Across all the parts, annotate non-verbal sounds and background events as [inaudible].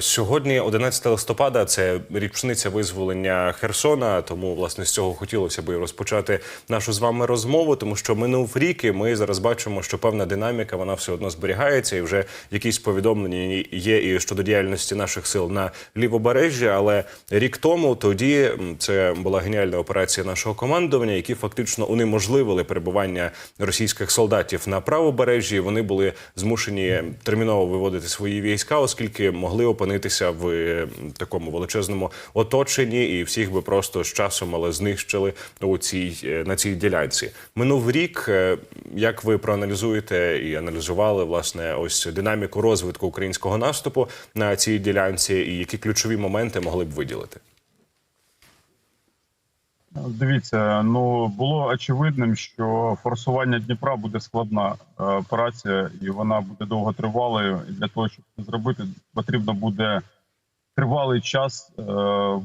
Сьогодні, 11 листопада, це річниця визволення Херсона. Тому власне з цього хотілося би розпочати нашу з вами розмову, тому що минув рік, і ми зараз бачимо, що певна динаміка вона все одно зберігається, і вже якісь повідомлення є і щодо діяльності наших сил на лівобережжі. Але рік тому тоді це була геніальна операція нашого командування, які фактично унеможливили перебування російських солдатів на правобережжі. Вони були змушені терміново виводити свої війська, оскільки могли опинитися в е, такому величезному оточенні, і всіх би просто з часом але знищили у цій е, на цій ділянці. Минув рік. Е, Як ви проаналізуєте і аналізували власне ось динаміку розвитку українського наступу на цій ділянці, і які ключові моменти могли б виділити? Дивіться, ну було очевидним, що форсування Дніпра буде складна е, операція, і вона буде довготривалою. І для того, щоб це зробити, потрібно буде тривалий час е,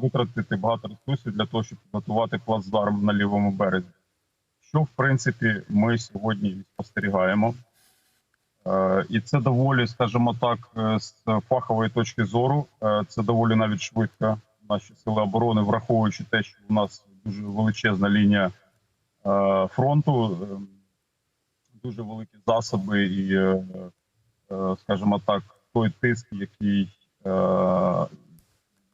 витратити багато ресурсів для того, щоб готувати плацдарм на лівому березі. Що в принципі ми сьогодні спостерігаємо. Е, І це доволі, скажімо так, з фахової точки зору, це доволі навіть швидко. Наші сили оборони, враховуючи те, що у нас величезна лінія е, фронту, е, дуже великі засоби, і, е, скажімо так, той тиск, який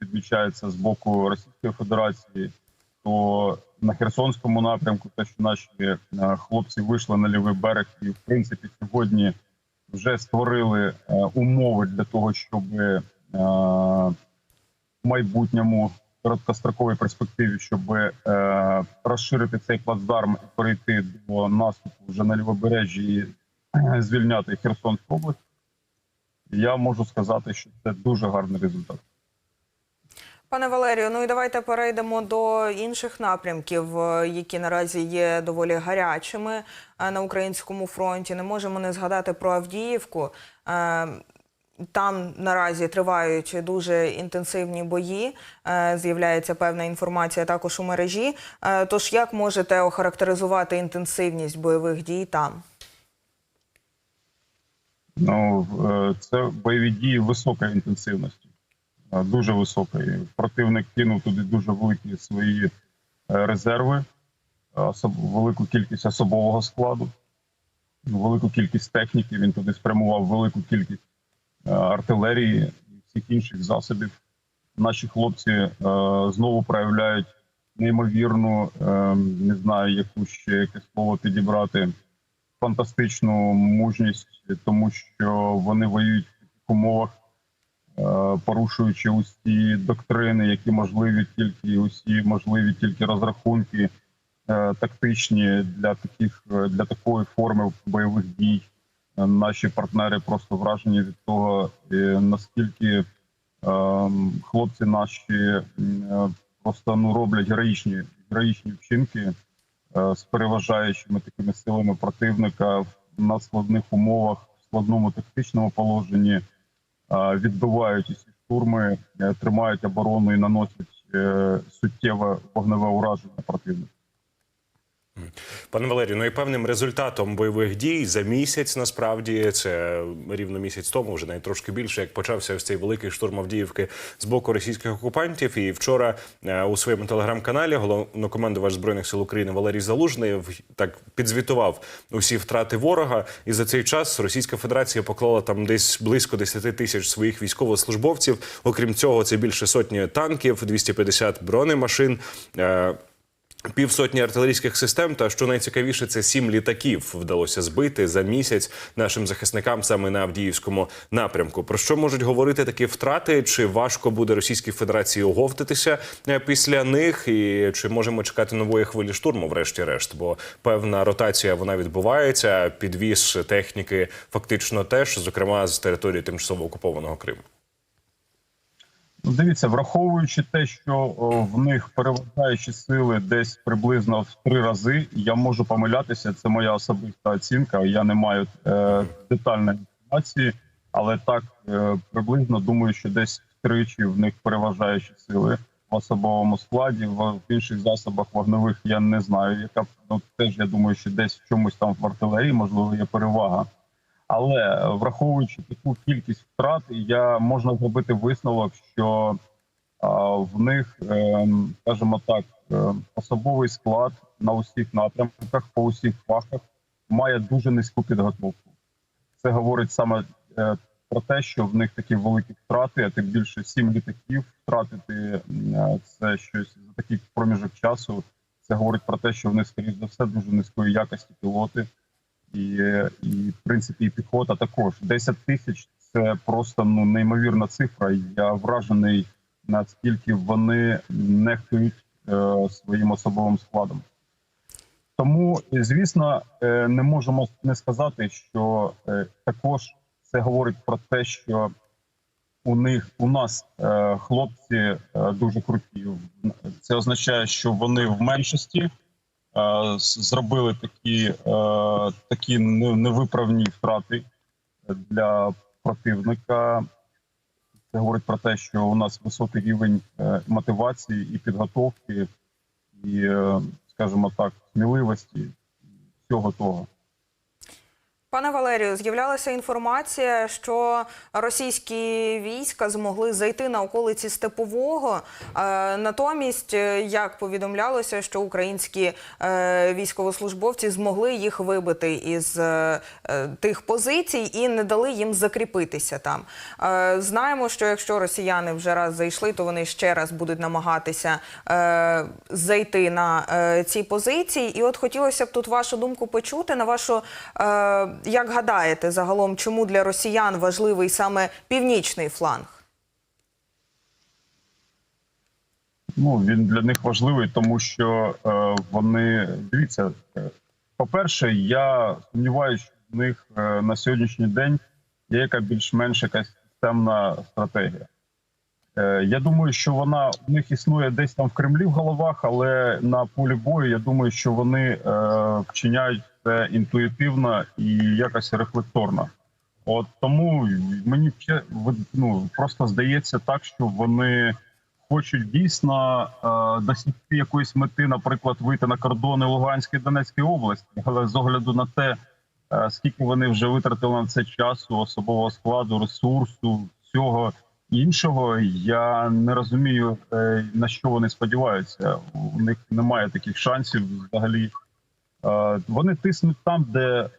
відмічається з боку Російської Федерації, то на Херсонському напрямку, те, що наші хлопці вийшли на лівий берег, і в принципі сьогодні вже створили умови для того, щоб в майбутньому короткостроковій перспективі, щоб е, розширити цей плацдарм і перейти до наступу вже на лівобережжі і е, звільняти Херсонську область. Я можу сказати, що це дуже гарний результат. Пане Валерію, ну і давайте перейдемо до інших напрямків, е, які наразі є доволі гарячими на українському фронті. Не можемо не згадати про Авдіївку. Там наразі тривають дуже інтенсивні бої. Е, З'являється певна інформація також у мережі. Е, Тож як можете охарактеризувати інтенсивність бойових дій там? Ну е, це бойові дії високої інтенсивності, дуже високої. Противник кинув туди дуже великі свої резерви, велику кількість особового складу, велику кількість техніки. Він туди спрямував велику кількість артилерії і всіх інших засобів. Наші хлопці е, знову проявляють неймовірну, е, не знаю, яку ще яке слово підібрати фантастичну мужність, тому що вони воюють в таких умовах, е, порушуючи усі доктрини, які можливі тільки усі можливі тільки розрахунки тактичні для таких для такої форми бойових дій. Е, Наші партнери просто вражені від того, е, наскільки е, хлопці наші е, просто ну роблять героїчні героїчні вчинки з переважаючими такими силами противника на складних умовах, в складному тактичному положенні, відбивають усі штурми, тримають оборону і наносять суттєве вогневе ураження противника. Пане Валерію, ну і певним результатом бойових дій за місяць насправді це рівно місяць тому, вже навіть трошки більше, як почався ось цей великий штурм Авдіївки з боку російських окупантів. І вчора е, у своєму телеграм-каналі головнокомандувач збройних сил України Валерій Залужний так підзвітував усі втрати ворога. І за цей час Російська Федерація поклала там десь близько 10 тисяч своїх військовослужбовців. Окрім цього, це більше сотні танків, 250 бронемашин. Півсотні артилерійських систем, та що найцікавіше, це сім літаків вдалося збити за місяць нашим захисникам саме на Авдіївському напрямку. Про що можуть говорити такі втрати? Чи важко буде Російській Федерації оговтатися е, після них? І чи можемо чекати нової хвилі штурму, врешті-решт? Бо певна ротація вона відбувається. Підвіз техніки фактично теж, зокрема з території тимчасово окупованого Криму. Ну, дивіться, враховуючи те, що в них переважаючі сили десь приблизно в три рази, я можу помилятися. Це моя особиста оцінка. Я не маю е, детальної інформації, але так е, приблизно думаю, що десь втричі в них переважаючі сили в особовому складі, в інших засобах вогневих я не знаю. Яка ну теж я думаю, що десь в чомусь там в артилерії можливо є перевага. Але враховуючи таку кількість втрат, я можна зробити висновок, що в них, ем, скажімо так, е, особовий склад на усіх напрямках, по усіх фахах має дуже низьку підготовку. Це говорить саме е, про те, що в них такі великі втрати, а тим більше сім літаків втратити е, це щось за такий проміжок часу. Це говорить про те, що в них, скоріш за все, дуже низької якості пілоти, і, і в принципі і піхота також 10 тисяч це просто ну неймовірна цифра. Я вражений наскільки вони нехтують е, своїм особовим складом. Тому, звісно, е, не можемо не сказати, що е, також це говорить про те, що у них у нас е, хлопці е, дуже круті. Це означає, що вони в меншості зробили такі, е, такі невиправні втрати для противника. Це говорить про те, що у нас високий рівень е, мотивації і підготовки, і, е, скажімо так, сміливості, всього того. Пане Валерію, з'являлася інформація, що російські війська змогли зайти на околиці Степового. Е, Натомість, е, як повідомлялося, що українські е, військовослужбовці змогли їх вибити із тих позицій і не дали їм закріпитися там. Знаємо, що якщо росіяни вже раз зайшли, то вони ще раз будуть намагатися зайти на ці позиції. І от хотілося б тут вашу думку почути на вашу. Як гадаєте, загалом, чому для росіян важливий саме північний фланг? Ну він для них важливий, тому що е, вони дивіться. е, По-перше, я сумніваюся, що в них е, на сьогоднішній день є яка більш-менш якась системна стратегія. Е, я думаю, що вона у них існує десь там в Кремлі в головах, але на полі бою я думаю, що вони е, вчиняють це інтуїтивно і якось рефлекторно. От тому мені ну, просто здається так, що вони хочуть дійсно е, досягти якоїсь мети, наприклад, вийти на кордони Луганської і Донецької області, але з огляду на те, скільки вони вже витратили на це часу, особового складу, ресурсу, всього іншого, я не розумію е, на що вони сподіваються. У них немає таких шансів взагалі. Е, вони тиснуть там, де,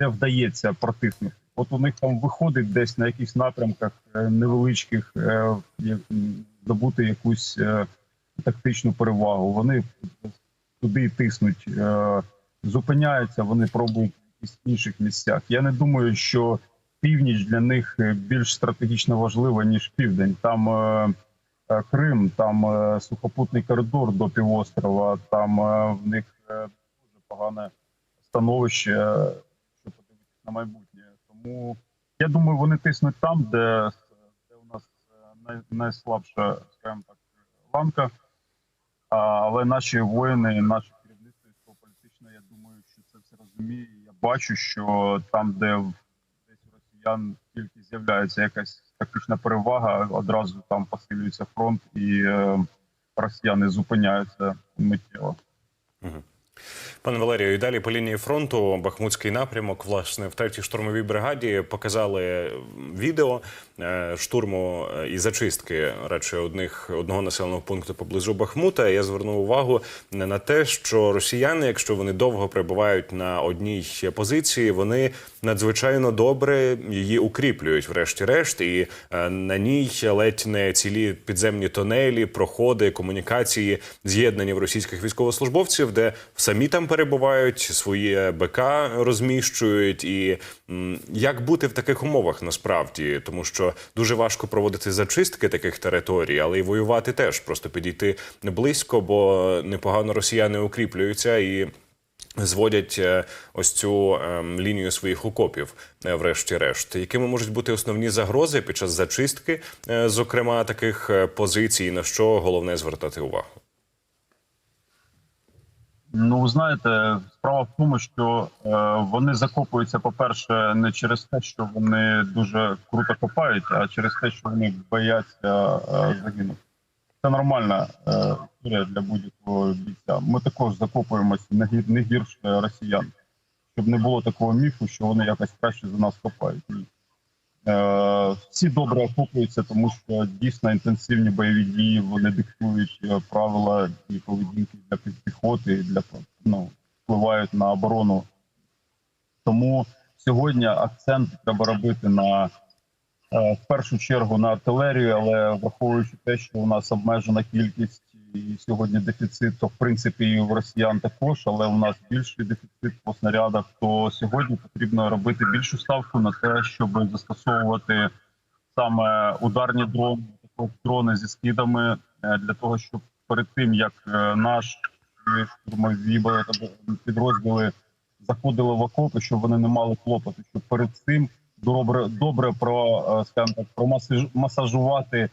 де вдається протиснути. От у них там виходить десь на якихось напрямках е, невеличких здобути якусь тактичну перевагу. Вони туди тиснуть, зупиняються, вони пробують в інших місцях. Я не думаю, що північ для них е, більш стратегічно важлива, ніж південь. Там е, е, Крим, там е, сухопутний коридор до півострова, там е, в них е, дуже погане становище, що подивитися на майбутнє. Тому я думаю, вони тиснуть там, де, де у нас най, найслабша, скажімо так, ланка. А, але наші воїни, наше керівництво військово-політичне, я думаю, що це все розуміє. Я бачу, що там, де в- росіян тільки з'являється якась тактична перевага, одразу там посилюється фронт, і е, росіяни зупиняються миттєво. Пане Валерію, і далі по лінії фронту Бахмутський напрямок, власне, в третій штурмовій бригаді показали відео е, штурму е, і зачистки радше одних одного населеного пункту поблизу Бахмута. Я звернув увагу на те, що росіяни, якщо вони довго перебувають на одній позиції, вони надзвичайно добре її укріплюють, врешті-решт, і е, на ній ледь не цілі підземні тонелі, проходи, комунікації з'єднані в російських військовослужбовців, де самі там перебувають, свої БК розміщують. І як бути в таких умовах насправді, тому що дуже важко проводити зачистки таких територій, але й воювати теж просто підійти близько, бо непогано росіяни укріплюються і. Зводять е, ось цю ем, лінію своїх окопів, е, врешті-решт. Якими можуть бути основні загрози під час зачистки, е, зокрема таких позицій, на що головне звертати увагу? Ну, ви знаєте, справа в тому, що е, вони закопуються, по-перше, не через те, що вони дуже круто копають, а через те, що вони бояться е, загинути. Це нормальна е, історія для будь-якого бійця. Ми також закопуємося не гір не гірше росіян. щоб не було такого міфу, що вони якось краще за нас копають. Е, всі добре окупуються, тому що дійсно інтенсивні бойові дії вони диктують е, правила і поведінки для пі- піхоти, для ну, впливають на оборону. Тому сьогодні акцент треба робити на е, в першу чергу на артилерію, але враховуючи те, що у нас обмежена кількість і сьогодні дефіцит, то в принципі і в росіян також, але у нас більший дефіцит по снарядах. То сьогодні потрібно робити більшу ставку на те, щоб застосовувати саме ударні дрони, дрони зі скидами е, для того, щоб перед тим як е, наш штурмові підрозділи заходили в окопи, щоб вони не мали клопоту, щоб перед цим добре добре про е, скажімо так промасаж- масажувати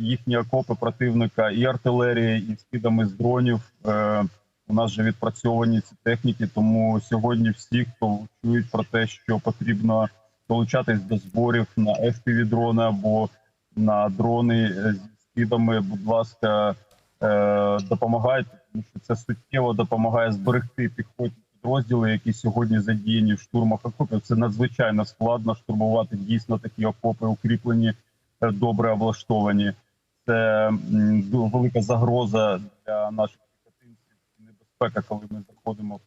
їхні окопи противника і артилерії, і скидами з дронів. Е, у нас вже відпрацьовані ці техніки, тому сьогодні всі, хто чують про те, що потрібно долучатись до зборів на fpv дрони або на дрони е, зі скидами, будь ласка, е, допомагайте, тому що це суттєво допомагає зберегти піхотні підрозділи, які сьогодні задіяні в штурмах окопів. Це надзвичайно складно штурмувати дійсно такі окопи, укріплені, е, добре облаштовані. Це велика загроза для наших піхотинців, небезпека, коли ми заходимо в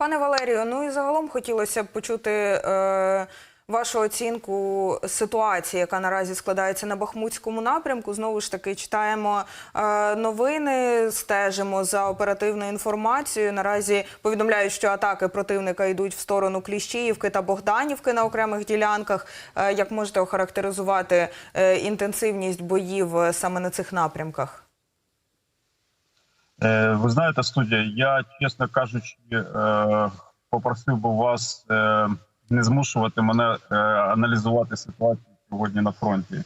Пане Валерію, ну і загалом хотілося б почути е, вашу оцінку ситуації, яка наразі складається на Бахмутському напрямку. Знову ж таки, читаємо е, новини, стежимо за оперативною інформацією. Наразі повідомляють, що атаки противника йдуть в сторону Кліщіївки та Богданівки на окремих ділянках. Е, як можете охарактеризувати е, інтенсивність боїв саме на цих напрямках? Ви знаєте, студія, я, чесно кажучи, попросив би вас не змушувати мене е, аналізувати ситуацію сьогодні на фронті.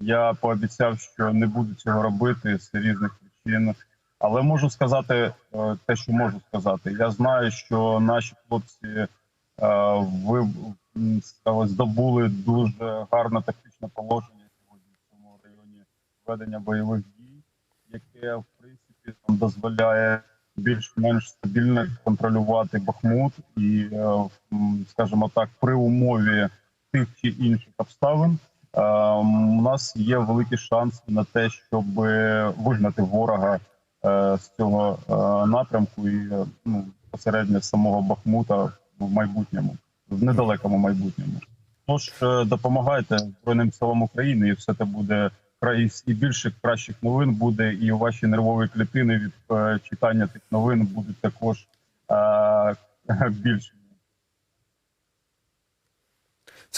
Я пообіцяв, що не буду цього робити з різних причин. Але можу сказати е, те, що можу сказати. Я знаю, що наші хлопці е, ви здобули дуже гарне тактичне положення сьогодні в цьому районі ведення бойових дій, яке в принципі там дозволяє більш-менш стабільно контролювати Бахмут і, е, скажімо так, при умові тих чи інших обставин. е, У нас є великі шанси на те, щоб вигнати ворога е, з цього напрямку і ну, посередньо самого Бахмута в майбутньому, в недалекому майбутньому. Тож допомагайте Збройним силам України, і все це буде і більше кращих новин буде, і у ваші нервові клітини від е, читання тих новин будуть також е, [laughs]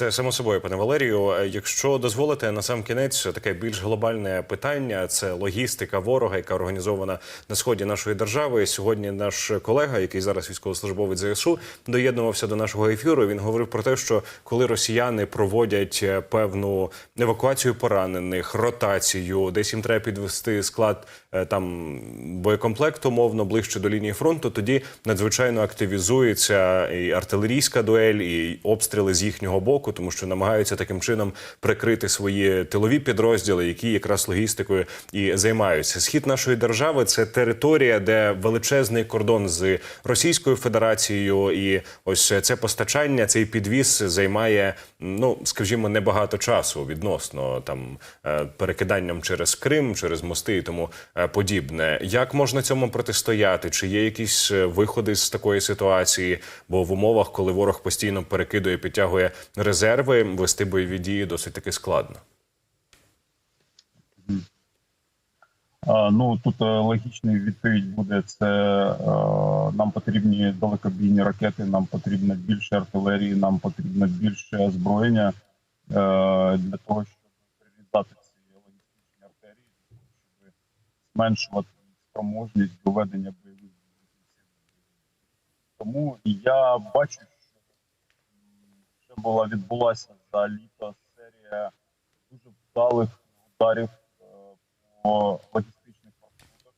Це само собою, пане Валерію. Е, Якщо дозволите на сам кінець, таке більш глобальне питання це логістика ворога, яка організована на сході нашої держави. Сьогодні наш колега, який зараз військовослужбовець ЗСУ, доєднувався до нашого ефіру. Він говорив про те, що коли росіяни проводять е, певну евакуацію поранених, ротацію, десь їм треба підвести склад е, там боєкомплекту, умовно ближче до лінії фронту, тоді надзвичайно активізується і артилерійська дуель, і обстріли з їхнього боку, тому що намагаються таким чином прикрити свої тилові підрозділи, які якраз логістикою і займаються. Схід нашої держави це територія, де величезний кордон з Російською Федерацією, і ось це постачання, цей підвіз займає, ну скажімо, небагато часу відносно там е, перекиданням через Крим, через мости і тому е, подібне. Як можна цьому протистояти? Чи є якісь е, виходи з такої ситуації? Бо в умовах, коли ворог постійно перекидує, підтягує резерви, вести бойові дії досить таки складно. А, Ну тут е, логічна відповідь буде: це е, нам потрібні далекобійні ракети, нам потрібно більше артилерії, нам потрібно більше озброєння е, для того, щоб прирізати ці логістичні артерії, щоб зменшувати спроможність до ведення бойових. Тому я бачу, була відбулася за літо серія дуже вдалих ударів е, по логістичних маршрутах,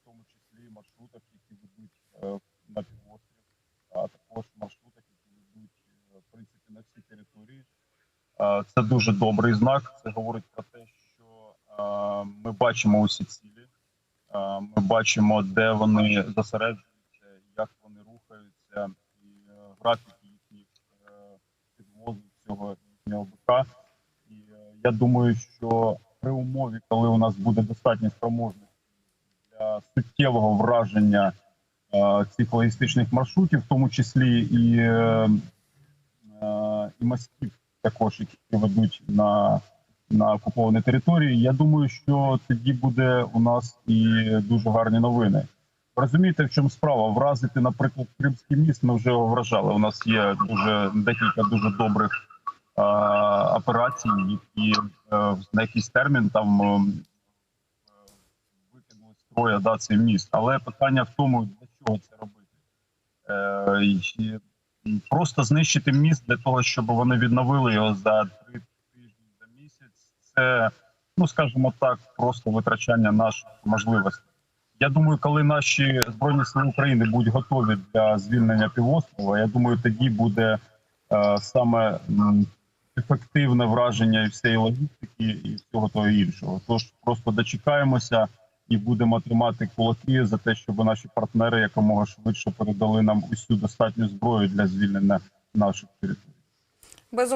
в тому числі маршрутах, які ведуть е, на півострів, а також маршрутах, які ведуть е, в принципі на всі території. Це дуже добрий знак. Це говорить про те, що ми бачимо усі цілі, ми бачимо, де вони зосереджуються і е, графіки їхніх е, підвозу цього їхнього БК. І е, я думаю, що при умові, коли у нас буде достатня спроможність для суттєвого враження е, цих логістичних маршрутів, в тому числі і, е, і мостів, також які ведуть на, на окуповані території. Я думаю, що тоді буде у нас і дуже гарні новини. Розумієте, в чому справа? Вразити, наприклад, Кримський міст ми вже вражали. У нас є дуже декілька дуже добрих операцій, які е, на якийсь термін там е, викинули строя да, цей міст. Але питання в тому, для чого це робити. Е, просто знищити міст для того, щоб вони відновили його за три тижні за місяць. Це, ну скажімо так, просто витрачання наших можливостей. Я думаю, коли наші збройні сили України будуть готові для звільнення півострова, я думаю, тоді буде е, саме ефективне враження і всієї логістики і всього того іншого. Тож просто дочекаємося і будемо тримати кулаки за те, щоб наші партнери якомога швидше передали нам усю достатню зброю для звільнення наших територій. Безумовно.